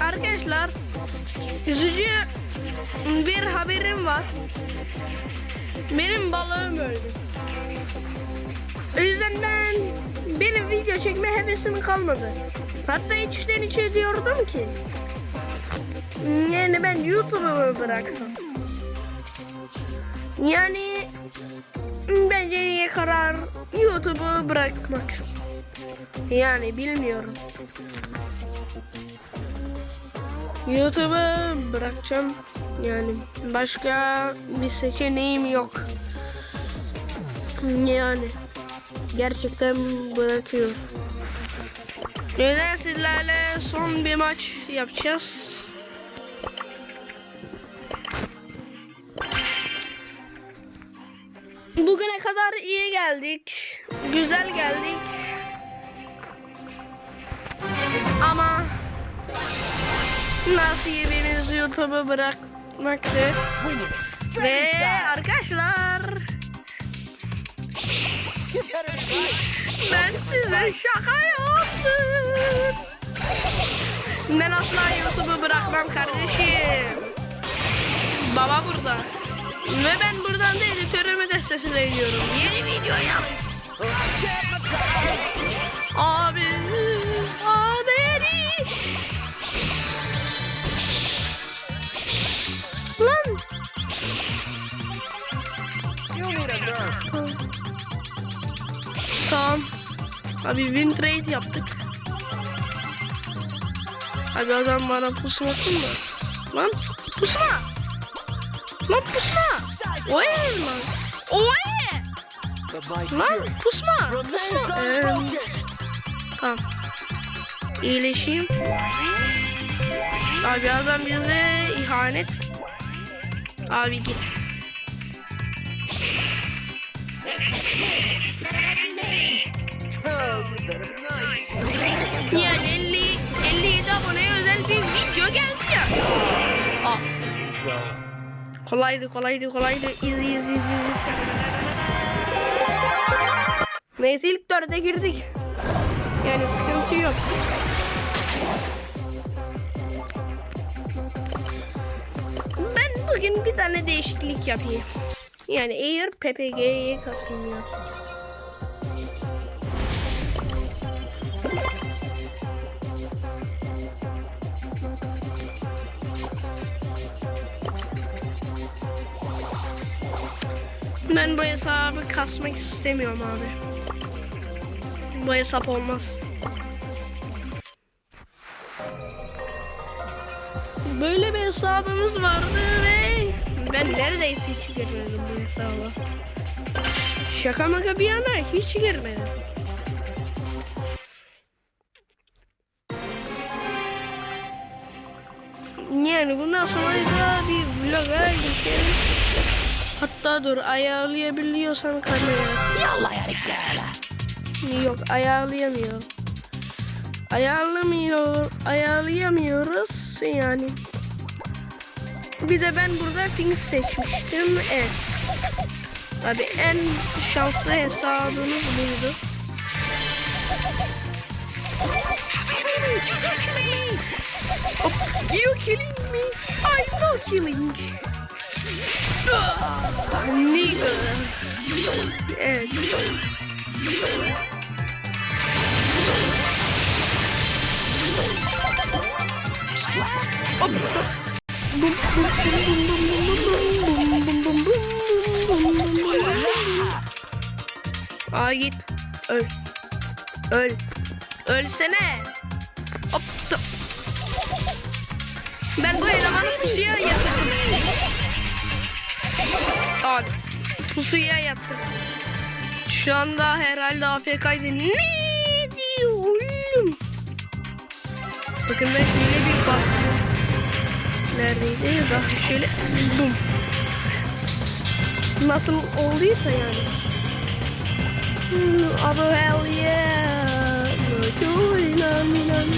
Arkadaşlar üzücü bir haberim var. Benim balığım öldü. O yüzden ben benim video çekme hevesim kalmadı. Hatta içten içe diyordum ki yani ben YouTube'u bıraksam. Yani bence iyi karar YouTube'u bırakmak. Yani bilmiyorum. YouTube'u bırakacağım. Yani başka bir seçeneğim yok. Yani gerçekten bırakıyorum. Neden sizlerle son bir maç yapacağız? Bugüne kadar iyi geldik. Güzel geldik. Nasibimiz YouTube'u bırakmaktı. Ve arkadaşlar ben size şaka yaptım. Ben asla YouTube'u bırakmam kardeşim. Baba burada. Ve ben buradan da editörümü de sesleniyorum. Yeni video yap. Tamam. Abi win trade yaptık. Abi adam bana pusmasın mı? Lan pusma. Lan pusma. Oye lan. My Lan pusma. Pusma. Ee, tamam. İyileşeyim. Abi adam bize ihanet. Abi git. Yani 50 57 aboneye özel bir video geldi ya. Well, kolaydı kolaydı kolaydı. Easy easy. easy. Neyse ilk dörde girdik. Yani sıkıntı yok. Ben bugün bir tane değişiklik yapayım. Yani Air PPG'ye ya. Ben bu hesabı kasmak istemiyorum abi. Bu hesap olmaz. Böyle bir hesabımız vardı ve ben neredeyse hiç girmedim bu hesaba. Şaka maka bir yana hiç girmedim. Yani bundan sonra da bir vloga geçelim. Hatta dur ayarlayabiliyorsam kamera. yalla ya ricala. Yok ayarlayamıyorum. Ayarlamıyor, ayarlayamıyoruz yani. Bir de ben burada Pink seçmiştim. Evet. Abi en şanslı hesabımız buydu. Oh, you killing me? I'm not killing. Nigga. Evet. Aa git. Öl. Öl. Ölsene. Hop. da- Ben bu elemanı pusuya yatırdım. Abi. Pusuya yatırdım. Şu anda herhalde AFK'ydı. Ne diyor oğlum? Bakın ben şöyle bir baktım. Neredeydi? Bak şöyle bum. Nasıl olduysa yani. Hmm, Ama hell yeah. İnan, inan.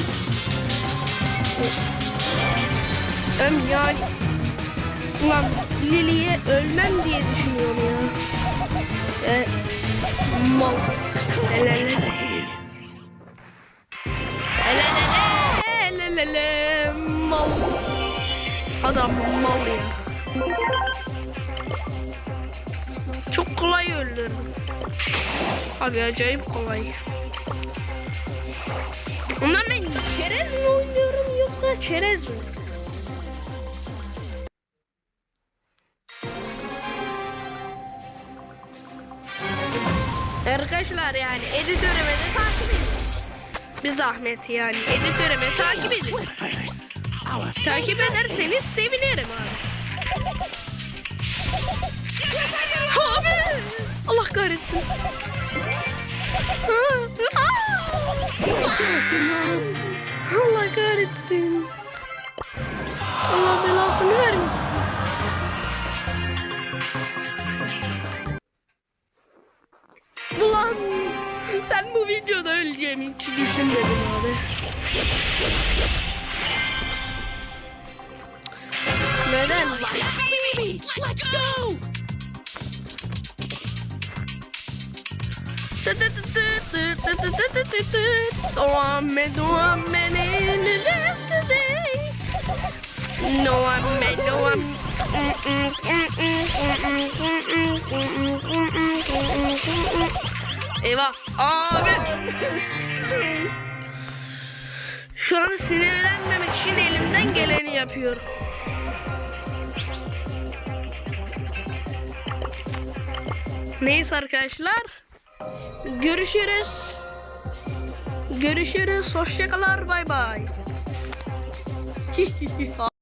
Öm ya. Ulan Lily'ye ölmem diye düşünüyorum ya. E, mal. Helal. Helal, helal, helal. Adam mal ya. Çok kolay öldürdüm. Abi acayip kolay. Ondan ben çerez mi oynuyorum yoksa çerez mi? Arkadaşlar yani editörüme de takip edin. Bir zahmet yani editörüme takip edin. Takip ederseniz sevinirim abi. Allah kahretsin. Allah kahretsin. Allah belasını vermesin. Ulan ben bu videoda öleceğimi hiç düşünmedim abi. Baby. Let's go. Duame, yesterday. No, I'm made, no, I'm. Eyvah. Abi. Şu an sinirlenmemek için elimden geleni yapıyorum. Neyse arkadaşlar. Görüşürüz. Görüşürüz. Hoşçakalın. Bay bay.